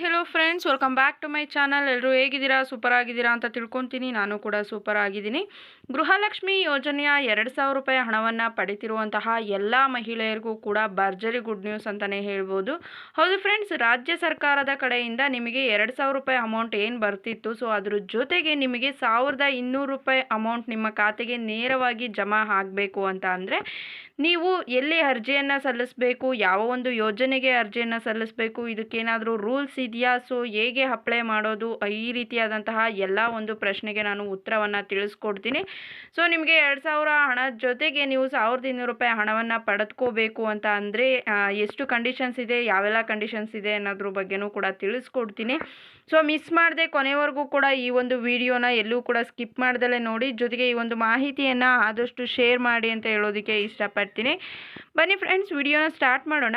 Hello friends welcome back to my channel ಎಲ್ಲರೂ ಹೇಗಿದ್ದೀರಾ? Super ಆಗಿದ್ದೀರಾ ಅಂತ ತಿಳ್ಕೊತೀನಿ. ನಾನು ಕೂಡ ಸೂಪರ್ ಆಗಿದ್ದೀನಿ. ಗೃಹಲಕ್ಷ್ಮಿ ಯೋಜನೆಯ ಎರಡು ಸಾವಿರ ರೂಪಾಯಿ ಹಣವನ್ನು ಪಡಿತಿರುವಂತಹ ಎಲ್ಲ ಮಹಿಳೆಯರಿಗೂ ಕೂಡ ಭರ್ಜರಿ ಗುಡ್ ನ್ಯೂಸ್ ಅಂತಲೇ ಹೇಳ್ಬೋದು. ಹೌದು ಫ್ರೆಂಡ್ಸ್ ರಾಜ್ಯ ಸರ್ಕಾರದ ಕಡೆಯಿಂದ ನಿಮಗೆ ಎರಡು ಸಾವಿರ ರೂಪಾಯಿ ಅಮೌಂಟ್ ಏನು ಬರ್ತಿತ್ತು? ಸೊ ಅದ್ರ ಜೊತೆಗೆ ನಿಮಗೆ ಸಾವಿರದ ಇನ್ನೂರು ರೂಪಾಯಿ ಅಮೌಂಟ್ ನಿಮ್ಮ ಖಾತೆಗೆ ನೇರವಾಗಿ ಜಮಾ ಆಗಬೇಕು ಅಂತ ಅಂದರೆ, ನೀವು ಎಲ್ಲಿ ಅರ್ಜಿಯನ್ನು ಸಲ್ಲಿಸಬೇಕು, ಯಾವ ಒಂದು ಯೋಜನೆಗೆ ಅರ್ಜಿಯನ್ನು ಸಲ್ಲಿಸಬೇಕು, ಇದಕ್ಕೇನಾದರೂ ರೂಲ್ಸ್ ಇದೆಯಾ? ಸೊ, ಹೇಗೆ ಅಪ್ಲೈ ಮಾಡೋದು? ಈ ರೀತಿಯಾದಂತಹ ಎಲ್ಲ ಒಂದು ಪ್ರಶ್ನೆಗೆ ನಾನು ಉತ್ತರವನ್ನು ತಿಳಿಸ್ಕೊಡ್ತೀನಿ. ಸೊ, ನಿಮಗೆ ಎರಡು ಸಾವಿರ ಹಣದ ಜೊತೆಗೆ ನೀವು ಸಾವಿರದ ಇನ್ನೂರು ರೂಪಾಯಿ ಹಣವನ್ನು ಪಡೆದುಕೋಬೇಕು ಅಂತ ಅಂದರೆ ಎಷ್ಟು ಕಂಡೀಷನ್ಸ್ ಇದೆ, ಯಾವೆಲ್ಲ ಕಂಡೀಷನ್ಸ್ ಇದೆ ಅನ್ನೋದ್ರ ಬಗ್ಗೆನೂ ಕೂಡ ತಿಳಿಸ್ಕೊಡ್ತೀನಿ. ಸೊ ಮಿಸ್ ಮಾಡದೆ ಕೊನೆವರೆಗೂ ಕೂಡ ಈ ಒಂದು ವಿಡಿಯೋನ ಎಲ್ಲೂ ಕೂಡ ಸ್ಕಿಪ್ ಮಾಡ್ದಲೇ ನೋಡಿ. ಜೊತೆಗೆ ಈ ಒಂದು ಮಾಹಿತಿಯನ್ನು ಆದಷ್ಟು ಶೇರ್ ಮಾಡಿ ಅಂತ ಹೇಳೋದಕ್ಕೆ ಇಷ್ಟಪಡ್ತೀನಿ. ಬನ್ನಿ ಫ್ರೆಂಡ್ಸ್ ವಿಡಿಯೋನ ಸ್ಟಾರ್ಟ್ ಮಾಡೋಣ.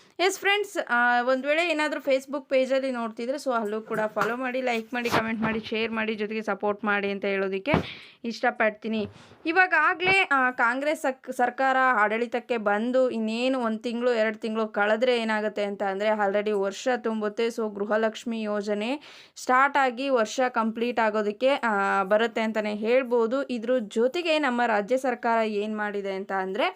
ಎಸ್ ಫ್ರೆಂಡ್ಸ್ ಒಂದು ವೇಳೆ ಏನಾದರೂ ಫೇಸ್ಬುಕ್ ಪೇಜಲ್ಲಿ ನೋಡ್ತಿದ್ರೆ ಸೊ ಅಲ್ಲೂ ಕೂಡ ಫಾಲೋ ಮಾಡಿ ಲೈಕ್ ಮಾಡಿ ಕಮೆಂಟ್ ಮಾಡಿ ಶೇರ್ ಮಾಡಿ, ಜೊತೆಗೆ ಸಪೋರ್ಟ್ ಮಾಡಿ ಅಂತ ಹೇಳೋದಕ್ಕೆ ಇಷ್ಟಪಡ್ತೀನಿ. ಇವಾಗಾಗಲೇ ಕಾಂಗ್ರೆಸ್ ಸರ್ಕಾರ ಆಡಳಿತಕ್ಕೆ ಬಂದು ಇನ್ನೇನು ಒಂದು ತಿಂಗಳು, ಎರಡು ತಿಂಗಳು ಕಳೆದ್ರೆ ಏನಾಗುತ್ತೆ ಅಂತ ಅಂದರೆ ಆಲ್ರೆಡಿ ವರ್ಷ ತುಂಬುತ್ತೆ ಸೊ ಗೃಹಲಕ್ಷ್ಮಿ ಯೋಜನೆ ಸ್ಟಾರ್ಟ್ ಆಗಿ ವರ್ಷ ಕಂಪ್ಲೀಟ್ ಆಗೋದಕ್ಕೆ ಬರುತ್ತೆ ಅಂತಲೇ ಹೇಳ್ಬೋದು. ಇದ್ರ ಜೊತೆಗೆ ನಮ್ಮ ರಾಜ್ಯ ಸರ್ಕಾರ ಏನು ಮಾಡಿದೆ ಅಂತ ಅಂದರೆ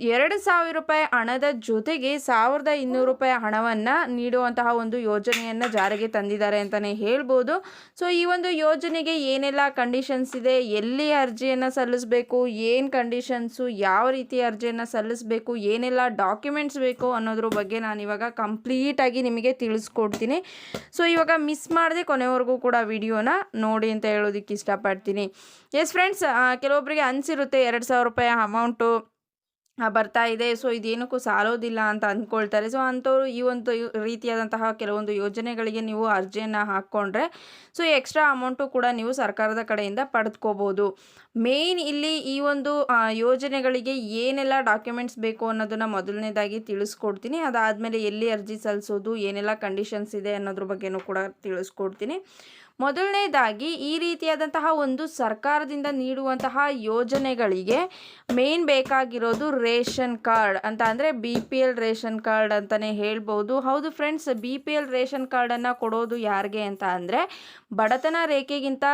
ಎರಡು ಸಾವಿರ ರೂಪಾಯಿ ಹಣದ ಜೊತೆಗೆ ಸಾವಿರದ ಇನ್ನೂರು ರೂಪಾಯಿ ಹಣವನ್ನು ನೀಡುವಂತಹ ಒಂದು ಯೋಜನೆಯನ್ನು ಜಾರಿಗೆ ತಂದಿದ್ದಾರೆ ಅಂತಲೇ ಹೇಳ್ಬೋದು. ಸೊ ಈ ಒಂದು ಯೋಜನೆಗೆ ಏನೆಲ್ಲ ಕಂಡೀಷನ್ಸ್ ಇದೆ? ಎಲ್ಲಿ ಅರ್ಜಿಯನ್ನು ಸಲ್ಲಿಸಬೇಕು? ಏನು ಕಂಡೀಷನ್ಸು ಯಾವ ರೀತಿ ಅರ್ಜಿಯನ್ನು ಸಲ್ಲಿಸಬೇಕು? ಏನೆಲ್ಲ ಡಾಕ್ಯುಮೆಂಟ್ಸ್ ಬೇಕು ಅನ್ನೋದ್ರ ಬಗ್ಗೆ ನಾನು ಇವಾಗ ಕಂಪ್ಲೀಟಾಗಿ ನಿಮಗೆ ತಿಳಿಸ್ಕೊಡ್ತೀನಿ. ಸೊ ಇವಾಗ ಮಿಸ್ ಮಾಡದೆ ಕೊನೆವರೆಗೂ ಕೂಡ ವಿಡಿಯೋನ ನೋಡಿ ಅಂತ ಹೇಳೋದಕ್ಕೆ ಇಷ್ಟಪಡ್ತೀನಿ. ಎಸ್ ಫ್ರೆಂಡ್ಸ್ ಕೆಲವೊಬ್ಬರಿಗೆ ಅನಿಸಿರುತ್ತೆ ಎರಡು ಸಾವಿರ ರೂಪಾಯಿ ಅಮೌಂಟು ಬರ್ತಾ ಇದೆ. ಸೊ ಇದೇನಕ್ಕೂ ಸಾಲೋದಿಲ್ಲ ಅಂತ ಅಂದ್ಕೊಳ್ತಾರೆ. ಸೊ ಅಂಥವ್ರು ಈ ಒಂದು ರೀತಿಯಾದಂತಹ ಕೆಲವೊಂದು ಯೋಜನೆಗಳಿಗೆ ನೀವು ಅರ್ಜಿಯನ್ನು ಹಾಕ್ಕೊಂಡ್ರೆ ಸೊ ಎಕ್ಸ್ಟ್ರಾ ಅಮೌಂಟು ಕೂಡ ನೀವು ಸರ್ಕಾರದ ಕಡೆಯಿಂದ ಪಡೆದುಕೋಬೋದು. ಮೇಯ್ನ್ ಇಲ್ಲಿ ಈ ಒಂದು ಯೋಜನೆಗಳಿಗೆ ಏನೆಲ್ಲ ಡಾಕ್ಯುಮೆಂಟ್ಸ್ ಬೇಕು ಅನ್ನೋದನ್ನು ಮೊದಲನೇದಾಗಿ ತಿಳಿಸ್ಕೊಡ್ತೀನಿ. ಅದಾದಮೇಲೆ ಎಲ್ಲಿ ಅರ್ಜಿ ಸಲ್ಲಿಸೋದು, ಏನೆಲ್ಲ ಕಂಡೀಷನ್ಸ್ ಇದೆ ಅನ್ನೋದ್ರ ಬಗ್ಗೆನೂ ಕೂಡ ತಿಳಿಸ್ಕೊಡ್ತೀನಿ. ಮೊದಲನೇದಾಗಿ ಈ ರೀತಿಯಾದಂತಹ ಒಂದು ಸರ್ಕಾರದಿಂದ ನೀಡುವಂತಹ ಯೋಜನೆಗಳಿಗೆ ಮೇನ್ ಬೇಕಾಗಿರೋದು ರೇಷನ್ ಕಾರ್ಡ್ ಅಂತ ಅಂದರೆ B P L ration card ಅಂತಲೇ ಹೇಳ್ಬೋದು. ಹೌದು friends, B P L ration ಕಾರ್ಡನ್ನು ಕೊಡೋದು ಯಾರಿಗೆ ಅಂತ ಅಂದರೆ ಬಡತನ ರೇಖೆಗಿಂತ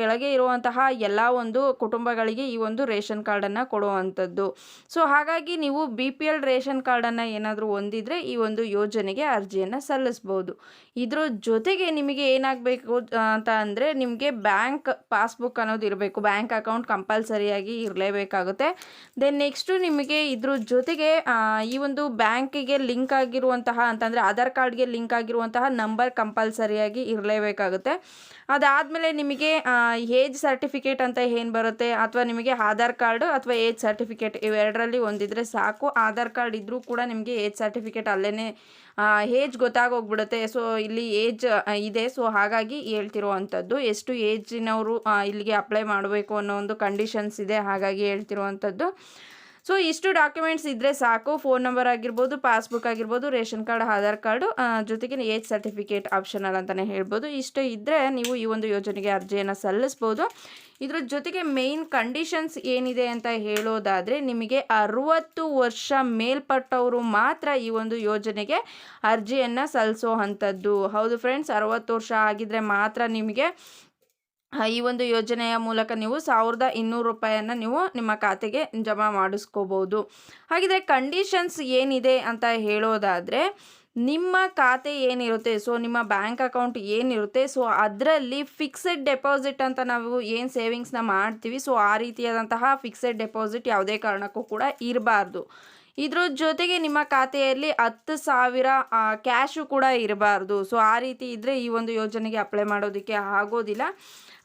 ಕೆಳಗೆ ಇರುವಂತಹ ಎಲ್ಲ ಒಂದು ಕುಟುಂಬಗಳಿಗೆ ಈ ಒಂದು ರೇಷನ್ ಕಾರ್ಡನ್ನು ಕೊಡುವಂಥದ್ದು. ಸೊ ಹಾಗಾಗಿ ನೀವು ಬಿ ಪಿ ಎಲ್ ರೇಷನ್ ಕಾರ್ಡನ್ನು ಏನಾದರೂ ಹೊಂದಿದರೆ ಈ ಒಂದು ಯೋಜನೆಗೆ ಅರ್ಜಿಯನ್ನು ಸಲ್ಲಿಸ್ಬೋದು. ಇದ್ರ ಜೊತೆಗೆ ನಿಮಗೆ ಏನಾಗಬೇಕು ಅಂತ ಅಂದರೆ ನಿಮಗೆ ಬ್ಯಾಂಕ್ ಪಾಸ್ಬುಕ್ ಅನ್ನೋದು ಇರಬೇಕು. ಬ್ಯಾಂಕ್ ಅಕೌಂಟ್ ಕಂಪಲ್ಸರಿಯಾಗಿ ಇರಲೇಬೇಕಾಗುತ್ತೆ. ದೆನ್ ನೆಕ್ಸ್ಟು ನಿಮಗೆ ಇದ್ರ ಜೊತೆಗೆ ಈ ಒಂದು ಬ್ಯಾಂಕಿಗೆ ಲಿಂಕ್ ಆಗಿರುವಂತಹ, ಅಂತಂದರೆ ಆಧಾರ್ ಕಾರ್ಡ್ಗೆ ಲಿಂಕ್ ಆಗಿರುವಂತಹ ನಂಬರ್ ಕಂಪಲ್ಸರಿಯಾಗಿ ಇರಲೇಬೇಕಾಗುತ್ತೆ. ಅದಾದಮೇಲೆ ನಿಮಗೆ ಏಜ್ ಸರ್ಟಿಫಿಕೇಟ್ ಅಂತ ಏನು ಬರುತ್ತೆ? ಅಥವಾ ನಿಮಗೆ ಆಧಾರ್ ಕಾರ್ಡ್ ಅಥವಾ ಏಜ್ ಸರ್ಟಿಫಿಕೇಟ್ ಇವೆರಡರಲ್ಲಿ ಒಂದಿದ್ರೆ ಸಾಕು. ಆಧಾರ್ ಕಾರ್ಡ್ ಇದ್ದರೂ ಕೂಡ ನಿಮಗೆ ಏಜ್ ಸರ್ಟಿಫಿಕೇಟ್ ಅಲ್ಲೇ ಏಜ್ ಗೊತ್ತಾಗೋಗ್ಬಿಡುತ್ತೆ. ಸೊ ಇಲ್ಲಿ ಏಜ್ ಇದೆ. ಸೊ ಹಾಗಾಗಿ ಹೇಳ್ತಿರುವಂಥದ್ದು, ಎಷ್ಟು ಏಜಿನವರು ಇಲ್ಲಿಗೆ ಅಪ್ಲೈ ಮಾಡಬೇಕು ಅನ್ನೋ ಒಂದು ಕಂಡೀಷನ್ಸ್ ಇದೆ. ಹಾಗಾಗಿ ಹೇಳ್ತಿರುವಂಥದ್ದು. ಸೊ ಇಷ್ಟು ಡಾಕ್ಯುಮೆಂಟ್ಸ್ ಇದ್ದರೆ ಸಾಕು. ಫೋನ್ ನಂಬರ್ ಆಗಿರ್ಬೋದು ಪಾಸ್ಬುಕ್ ಆಗಿರ್ಬೋದು, ರೇಷನ್ ಕಾರ್ಡ್, ಆಧಾರ್ ಕಾರ್ಡು ಜೊತೆಗೆ ಏಜ್ ಸರ್ಟಿಫಿಕೇಟ್ ಆಪ್ಷನಲ್ ಅಂತಲೇ ಹೇಳ್ಬೋದು. ಇಷ್ಟು ಇದ್ದರೆ ನೀವು ಈ ಒಂದು ಯೋಜನೆಗೆ ಅರ್ಜಿಯನ್ನು ಸಲ್ಲಿಸ್ಬೋದು. ಇದ್ರ ಜೊತೆಗೆ ಮೇಯ್ನ್ ಕಂಡೀಷನ್ಸ್ ಏನಿದೆ ಅಂತ ಹೇಳೋದಾದರೆ, ನಿಮಗೆ ಅರುವತ್ತು ವರ್ಷ ಮೇಲ್ಪಟ್ಟವರು ಮಾತ್ರ ಈ ಒಂದು ಯೋಜನೆಗೆ ಅರ್ಜಿಯನ್ನು ಸಲ್ಲಿಸೋ ಅಂಥದ್ದು. ಹೌದು ಫ್ರೆಂಡ್ಸ್ ಅರುವತ್ತು ವರ್ಷ ಆಗಿದ್ದರೆ ಮಾತ್ರ ನಿಮಗೆ ಈ ಒಂದು ಯೋಜನೆಯ ಮೂಲಕ ನೀವು ಸಾವಿರದ ಇನ್ನೂರು ರೂಪಾಯಿಯನ್ನು ನೀವು ನಿಮ್ಮ ಖಾತೆಗೆ ಜಮಾ ಮಾಡಿಸ್ಕೋಬೋದು. ಹಾಗಿದ್ರೆ ಕಂಡೀಷನ್ಸ್ ಏನಿದೆ ಅಂತ ಹೇಳೋದಾದರೆ, ನಿಮ್ಮ ಖಾತೆ ಏನಿರುತ್ತೆ ಸೊ ನಿಮ್ಮ ಬ್ಯಾಂಕ್ ಅಕೌಂಟ್ ಏನಿರುತ್ತೆ ಸೊ ಅದರಲ್ಲಿ ಫಿಕ್ಸೆಡ್ ಡೆಪಾಸಿಟ್ ಅಂತ ನಾವು ಏನು ಸೇವಿಂಗ್ಸ್ನ ಮಾಡ್ತೀವಿ ಸೊ ಆ ರೀತಿಯಾದಂತಹ ಫಿಕ್ಸೆಡ್ ಡೆಪಾಸಿಟ್ ಯಾವುದೇ ಕಾರಣಕ್ಕೂ ಕೂಡ ಇರಬಾರ್ದು. ಇದ್ರ ಜೊತೆಗೆ ನಿಮ್ಮ ಖಾತೆಯಲ್ಲಿ ಹತ್ತು ಸಾವಿರ ಕ್ಯಾಶು ಕೂಡ ಇರಬಾರ್ದು. ಸೊ ಆ ರೀತಿ ಇದ್ದರೆ ಈ ಒಂದು ಯೋಜನೆಗೆ ಅಪ್ಲೈ ಮಾಡೋದಕ್ಕೆ ಆಗೋದಿಲ್ಲ.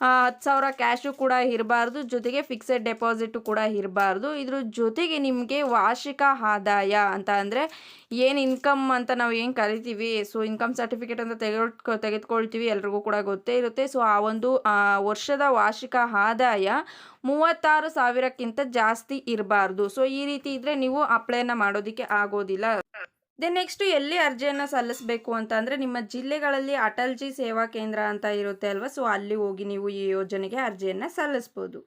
ಹತ್ತು ಸಾವಿರ ಕ್ಯಾಶು ಕೂಡ ಇರಬಾರ್ದು, ಜೊತೆಗೆ ಫಿಕ್ಸೆಡ್ ಡೆಪಾಸಿಟು ಕೂಡ ಇರಬಾರ್ದು. ಇದ್ರ ಜೊತೆಗೆ ನಿಮಗೆ ವಾರ್ಷಿಕ ಆದಾಯ ಅಂತ ಅಂದರೆ ಏನು ಇನ್ಕಮ್ ಅಂತ ನಾವು ಏನು ಕರಿತೀವಿ? ಸೊ ಇನ್ಕಮ್ ಸರ್ಟಿಫಿಕೇಟ್ ಅಂತ ತೆಗೆದು ತೆಗೆದುಕೊಳ್ತೀವಿ, ಎಲ್ರಿಗೂ ಕೂಡ ಗೊತ್ತೇ ಇರುತ್ತೆ. ಸೊ ಆ ಒಂದು ವರ್ಷದ ವಾರ್ಷಿಕ ಆದಾಯ ಮೂವತ್ತಾರು ಸಾವಿರಕ್ಕಿಂತ ಜಾಸ್ತಿ ಇರಬಾರ್ದು. ಸೊ ಈ ರೀತಿ ಇದ್ದರೆ ನೀವು ಅಪ್ಲೈನ ಮಾಡೋದಕ್ಕೆ ಆಗೋದಿಲ್ಲ. ದೆನ್ ನೆಕ್ಸ್ಟು ಎಲ್ಲಿ ಅರ್ಜಿಯನ್ನು ಸಲ್ಲಿಸಬೇಕು ಅಂತ ಅಂದರೆ ನಿಮ್ಮ ಜಿಲ್ಲೆಗಳಲ್ಲಿ ಅಟಲ್ಜಿ ಸೇವಾ ಕೇಂದ್ರ ಅಂತ ಇರುತ್ತೆ ಅಲ್ವಾ? ಸೊ ಅಲ್ಲಿ ಹೋಗಿ ನೀವು ಈ ಯೋಜನೆಗೆ ಅರ್ಜಿಯನ್ನು ಸಲ್ಲಿಸ್ಬೋದು.